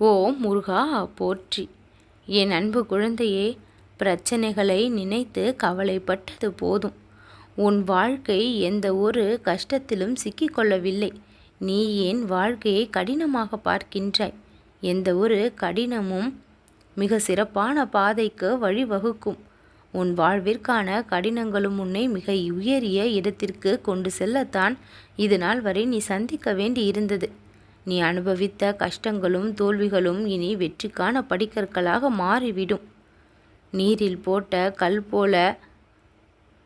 ஓ முருகா போற்றி. என் அன்பு குழந்தையே பிரச்சனைகளை நினைத்து கவலைப்பட்டது போதும். உன் வாழ்க்கை எந்த ஒரு கஷ்டத்திலும் சிக்கிக்கொள்ளவில்லை நீ ஏன் வாழ்க்கையை கடினமாக பார்க்கின்றாய். எந்த ஒரு கடினமும் மிக சிறப்பான பாதைக்கு வழிவகுக்கும். உன் வாழ்விற்கான கடினங்களும் உன்னை மிக உயரிய இடத்திற்கு கொண்டு செல்லத்தான் இது நாள் வரை நீ சந்திக்க வேண்டி இருந்தது நீ அனுபவித்த கஷ்டங்களும் தோல்விகளும் இனி வெற்றிக்கான படிக்கற்களாக மாறிவிடும். நீரில் போட்ட கல் போல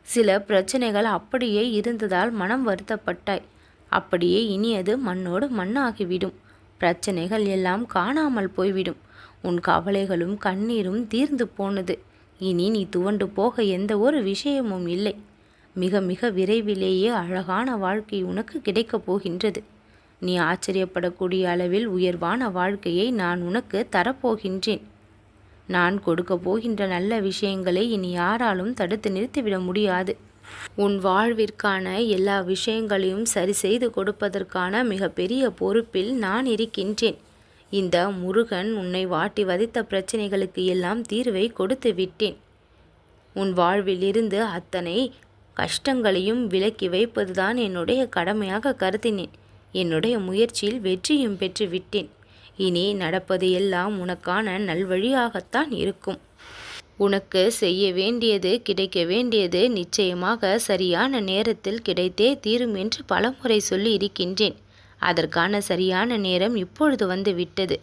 சில பிரச்சனைகள் அப்படியே இருந்ததால் மனம் வருத்தப்பட்டாய். அப்படியே இனி அது மண்ணோடு மண்ணாகிவிடும். பிரச்சனைகள் எல்லாம் காணாமல் போய்விடும். உன் கவலைகளும் கண்ணீரும் தீர்ந்து போனது. இனி நீ துவண்டு போக எந்த ஒரு விஷயமும் இல்லை. மிக மிக விரைவிலேயே அழகான வாழ்க்கை உனக்கு கிடைக்கப் போகின்றது. நீ ஆச்சரியப்படக்கூடிய அளவில் உயர்வான வாழ்க்கையை நான் உனக்கு தரப்போகின்றேன். நான் கொடுக்க போகின்ற நல்ல விஷயங்களை இனி யாராலும் தடுத்து நிறுத்திவிட முடியாது. உன் வாழ்விற்கான எல்லா விஷயங்களையும் சரி செய்து கொடுப்பதற்கான மிகப்பெரிய பொறுப்பில் நான் இருக்கின்றேன். இந்த முருகன் உன்னை வாட்டி வதைத்த பிரச்சனைகளுக்கு எல்லாம் தீர்வை கொடுத்து விட்டேன். உன் வாழ்வில் இருந்து அத்தனை கஷ்டங்களையும் விலக்கி வைப்பதுதான் என்னுடைய கடமையாக கருதினேன். என்னுடைய முயற்சியில் வெற்றியும் பெற்று விட்டேன். இனி நடப்பது எல்லாம் உனக்கான நல்வழியாகத்தான் இருக்கும். உனக்கு செய்ய வேண்டியது கிடைக்க வேண்டியது நிச்சயமாக சரியான நேரத்தில் கிடைத்தே தீரும் என்று பலமுறை சொல்லி இருக்கின்றேன். அதற்கான சரியான நேரம் இப்பொழுது வந்து விட்டது.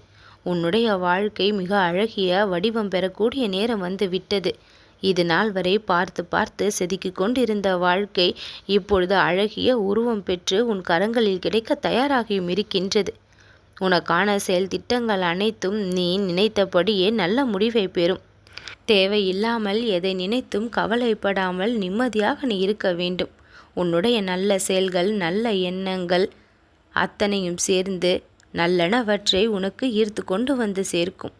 உன்னுடைய வாழ்க்கை மிக அழகிய வடிவம் பெறக்கூடிய நேரம் வந்து விட்டது. இது நாள் வரை பார்த்து பார்த்து செதுக்கி கொண்டிருந்த வாழ்க்கை இப்பொழுது அழகிய உருவம் பெற்று உன் கரங்களில் கிடைக்க தயாராகியும் இருக்கின்றது உனக்கான செயல் திட்டங்கள் அனைத்தும் நீ நினைத்தபடியே நல்ல முடிவை பெறும். தேவையில்லாமல் எதை நினைத்தும் கவலைப்படாமல் நிம்மதியாக நீ இருக்க வேண்டும். உன்னுடைய நல்ல செயல்கள் நல்ல எண்ணங்கள் அத்தனையும் சேர்ந்து நல்லனவற்றை உனக்கு ஈர்த்து கொண்டு வந்து சேர்க்கும்.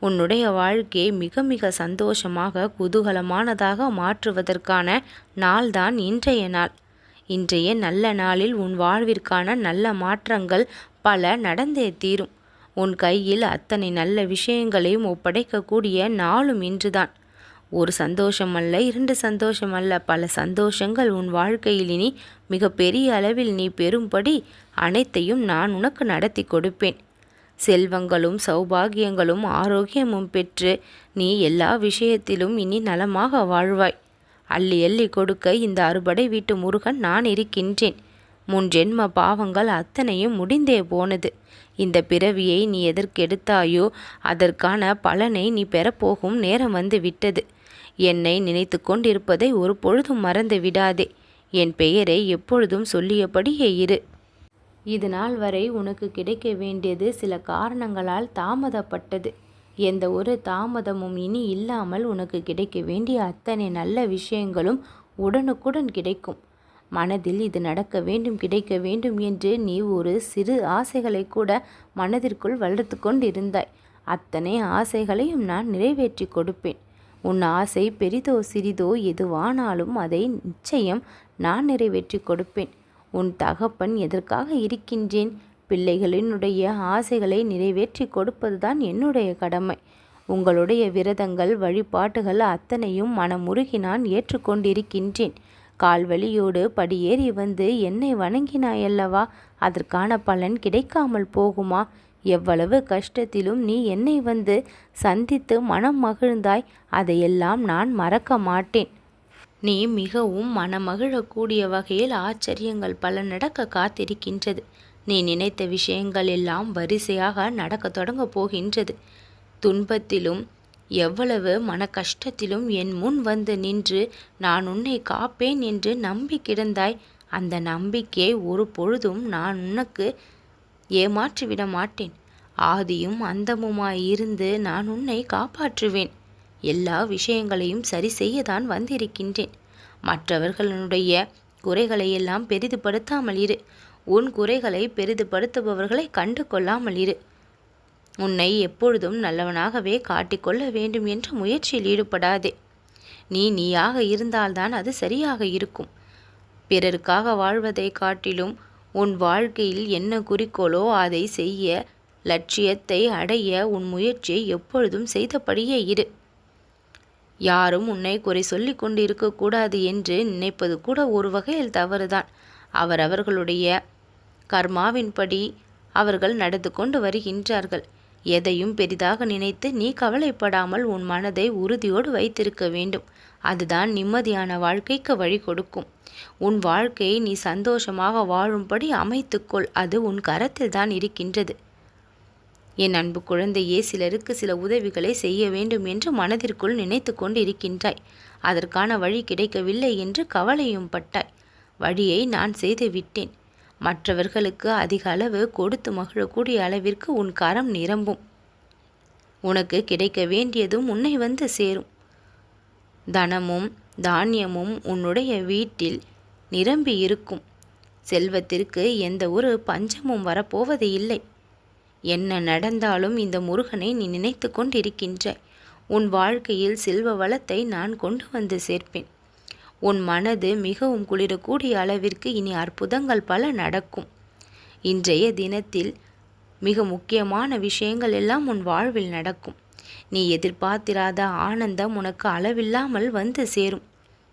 உன்னுடைய வாழ்க்கையை மிக மிக சந்தோஷமாக குதூகலமானதாக மாற்றுவதற்கான நாள்தான் இன்றைய நாள். இன்றைய நல்ல நாளில் உன் வாழ்விற்கான நல்ல மாற்றங்கள் பல நடந்தே தீரும். உன் கையில் அத்தனை நல்ல விஷயங்களையும் ஒப்படைக்கக்கூடிய நாளும் இன்றுதான். ஒரு சந்தோஷம் அல்ல இரண்டு சந்தோஷம் அல்ல பல சந்தோஷங்கள் உன் வாழ்க்கையில் இனி மிகப்பெரிய அளவில் நீ பெறும்படி அனைத்தையும் நான் உனக்கு நடத்தி கொடுப்பேன். செல்வங்களும் சௌபாகியங்களும் ஆரோக்கியமும் பெற்று நீ எல்லா விஷயத்திலும் இனி நலமாக வாழ்வாய். அள்ளி அள்ளி கொடுக்க இந்த அறுபடை வீட்டு முருகன் நான் இருக்கின்றேன். முன் ஜென்ம பாவங்கள் அத்தனையும் முடிந்தே போனது. இந்த பிறவியை நீ எதற்கெடுத்தாயோ அதற்கான பலனை நீ பெறப்போகும் நேரம் வந்து விட்டது. என்னை நினைத்து கொண்டிருப்பதை ஒரு பொழுதும் மறந்து விடாதே. என் பெயரை எப்பொழுதும் சொல்லியபடியே இரு. இது நாள் வரை உனக்கு கிடைக்க வேண்டியது சில காரணங்களால் தாமதப்பட்டது. எந்த ஒரு தாமதமும் இனி இல்லாமல் உனக்கு கிடைக்க வேண்டிய அத்தனை நல்ல விஷயங்களும் உடனுக்குடன் கிடைக்கும். மனதில் இது நடக்க வேண்டும் கிடைக்க வேண்டும் என்று நீ ஒரு சிறு ஆசைகளை கூட மனதிற்குள் வளர்த்து கொண்டிருந்தாய். அத்தனை ஆசைகளையும் நான் நிறைவேற்றி கொடுப்பேன். உன் ஆசை பெரிதோ சிறிதோ எதுவானாலும் அதை நிச்சயம் நான் நிறைவேற்றி கொடுப்பேன். உன் தகப்பன் எதற்காக இருக்கின்றேன்? பிள்ளைகளினுடைய ஆசைகளை நிறைவேற்றி கொடுப்பதுதான் என்னுடைய கடமை. உங்களுடைய விரதங்கள் வழிபாட்டுகள் அத்தனையும் மனமுருகி நான் ஏற்றுக்கொண்டிருக்கின்றேன். கால்வழியோடு படியேறி வந்து என்னை வணங்கினாயல்லவா? அதற்கான பலன் கிடைக்காமல் போகுமா? எவ்வளவு கஷ்டத்திலும் நீ என்னை வந்து சந்தித்து மனம் மகிழ்ந்தாய். அதையெல்லாம் நான் மறக்க மாட்டேன். நீ மிகவும் மனமகிழக்கூடிய வகையில் ஆச்சரியங்கள் பல நடக்க காத்திருக்கின்றது. நீ நினைத்த விஷயங்கள் எல்லாம் வரிசையாக நடக்க தொடங்க போகின்றது. துன்பத்திலும் எவ்வளவு மன கஷ்டத்திலும் என் முன் வந்து நின்று நான் உன்னை காப்பேன் என்று நம்பி கிடந்தாய் அந்த நம்பிக்கையை ஒரு பொழுதும் நான் உனக்கு ஏமாற்றிவிட மாட்டேன். ஆதியும் அந்தமுமாய் இருந்து நான் உன்னை காப்பாற்றுவேன். எல்லா விஷயங்களையும் சரி செய்யத்தான் வந்திருக்கின்றேன். மற்றவர்களுடைய குறைகளை எல்லாம் பெரிதுபடுத்தாமல் இரு. உன் குறைகளை பெரிதுபடுத்துபவர்களை கண்டு கொள்ளாமல் இரு. உன்னை எப்பொழுதும் நல்லவனாகவே காட்டிக்கொள்ள வேண்டும் என்ற முயற்சியில் ஈடுபடாதே. நீ நீயாக இருந்தால்தான் அது சரியாக இருக்கும். பிறருக்காக வாழ்வதை காட்டிலும் உன் வாழ்க்கையில் என்ன குறிக்கோளோ அதை செய்ய லட்சியத்தை அடைய உன் முயற்சியை எப்பொழுதும் செய்தபடியே இரு. யாரும் உன்னை குறை சொல்லி கொண்டு இருக்கக்கூடாது என்று நினைப்பது கூட ஒரு வகையில் தவறுதான். அவரவர்களுடைய கர்மாவின்படி அவர்கள் நடந்து கொண்டு வருகின்றார்கள். எதையும் பெரிதாக நினைத்து நீ கவலைப்படாமல் உன் மனதை உறுதியோடு வைத்திருக்க வேண்டும். அதுதான் நிம்மதியான வாழ்க்கைக்கு வழி கொடுக்கும். உன் வாழ்க்கையை நீ சந்தோஷமாக வாழும்படி அமைத்துக்கொள். அது உன் கரத்தில் தான் இருக்கின்றது. என் அன்பு குழந்தையே சிலருக்கு சில உதவிகளை செய்ய வேண்டும் என்று மனதிற்குள் நினைத்து கொண்டிருக்கின்றாய். அதற்கான வழி கிடைக்கவில்லை என்று கவலையும் பட்டாய். வழியை நான் செய்து விட்டேன். மற்றவர்களுக்கு அதிக அளவு கொடுத்து மகிழக்கூடிய அளவிற்கு உன் கரம் நிரம்பும். உனக்கு கிடைக்க வேண்டியதும் உன்னை வந்து சேரும். தனமும் தானியமும் உன்னுடைய வீட்டில் நிரம்பி இருக்கும் செல்வத்திற்கு எந்த ஒரு பஞ்சமும் வரப்போவது இல்லை என்ன நடந்தாலும் இந்த முருகனை நீ நினைத்து கொண்டிருக்கின்றாய் உன் வாழ்க்கையில் செல்வ வளத்தை நான் கொண்டு வந்து சேர்ப்பேன். உன் மனது மிகவும் குளிரக்கூடிய அளவிற்கு இனி அற்புதங்கள் பல நடக்கும். இன்றைய தினத்தில் மிக முக்கியமான விஷயங்கள் எல்லாம் உன் வாழ்வில் நடக்கும். நீ எதிர்பார்த்திராத ஆனந்தம் உனக்கு அளவில்லாமல் வந்து சேரும்.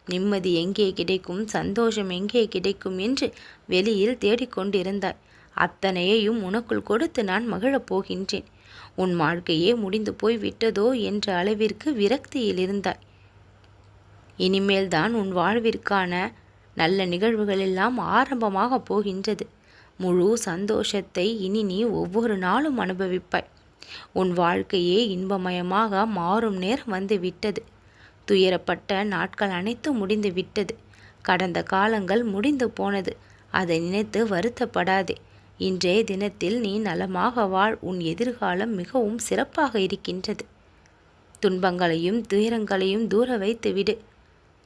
நிம்மதி எங்கே கிடைக்கும் சந்தோஷம் எங்கே கிடைக்கும் என்று வெளியில் தேடிக்கொண்டிருந்தாய். அத்தனையையும் உனக்குள் கொடுத்து நான் மகிழப் போகின்றேன். உன் வாழ்க்கையே முடிந்து போய் விட்டதோ என்ற அளவிற்கு விரக்தியில் இருந்தாய். இனிமேல் தான் உன் வாழ்விற்கான நல்ல நிகழ்வுகள் எல்லாம் ஆரம்பமாக போகின்றது. முழு சந்தோஷத்தை இனி நீ ஒவ்வொரு நாளும் அனுபவிப்பாய். உன் வாழ்க்கையே இன்பமயமாக மாறும் நேரம் வந்து விட்டது. துயரப்பட்ட நாட்கள் அனைத்தும் முடிந்து விட்டது. கடந்த காலங்கள் முடிந்து போனது. அதை நினைத்து வருத்தப்படாதே. இன்றைய தினத்தில் நீ நலமாக வாழ். உன் எதிர்காலம் மிகவும் சிறப்பாக இருக்கின்றது. துன்பங்களையும் துயரங்களையும் தூர வைத்து விடு.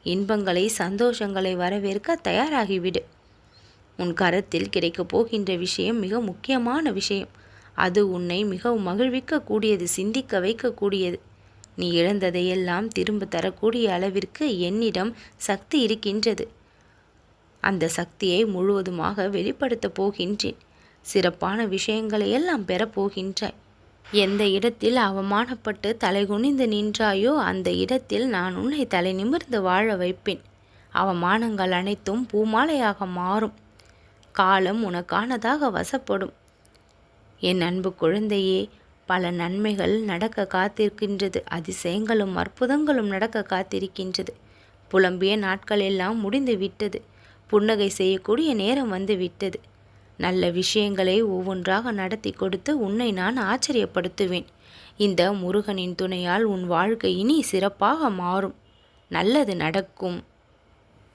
இன்பங்களை சந்தோஷங்களை வரவேற்க தயாராகிவிடு. உன் கரத்தில் கிடைக்கப் போகின்ற விஷயம் மிக முக்கியமான விஷயம். அது உன்னை மிகவும் மகிழ்விக்கக்கூடியது சிந்திக்க வைக்கக்கூடியது. நீ இழந்ததையெல்லாம் திரும்ப தரக்கூடிய அளவிற்கு என்னிடம் சக்தி இருக்கின்றது. அந்த சக்தியை முழுவதுமாக வெளிப்படுத்தப் போகின்றேன். சிறப்பான விஷயங்களை எல்லாம் பெறப்போகின்றாய் எந்த இடத்தில் அவமானப்பட்டு தலைகுனிந்து நின்றாயோ அந்த இடத்தில் நான் உன்னை தலை நிமிர்ந்து வாழ வைப்பேன். அவமானங்கள் அனைத்தும் பூமாலையாக மாறும். காலம் உனக்கானதாக வசப்படும். என் அன்பு குழந்தையே பல நன்மைகள் நடக்க காத்திருக்கின்றது. அதிசயங்களும் அற்புதங்களும் நடக்க காத்திருக்கின்றது. புலம்பிய நாட்கள் எல்லாம் முடிந்து விட்டது. புன்னகை செய்யக்கூடிய நேரம் வந்து விட்டது. நல்ல விஷயங்களை ஒவ்வொன்றாக நடத்தி கொடுத்து உன்னை நான் ஆச்சரியப்படுத்துவேன். இந்த முருகனின் துணையால் உன் வாழ்க்கை இனி சிறப்பாக மாறும். நல்லது நடக்கும்.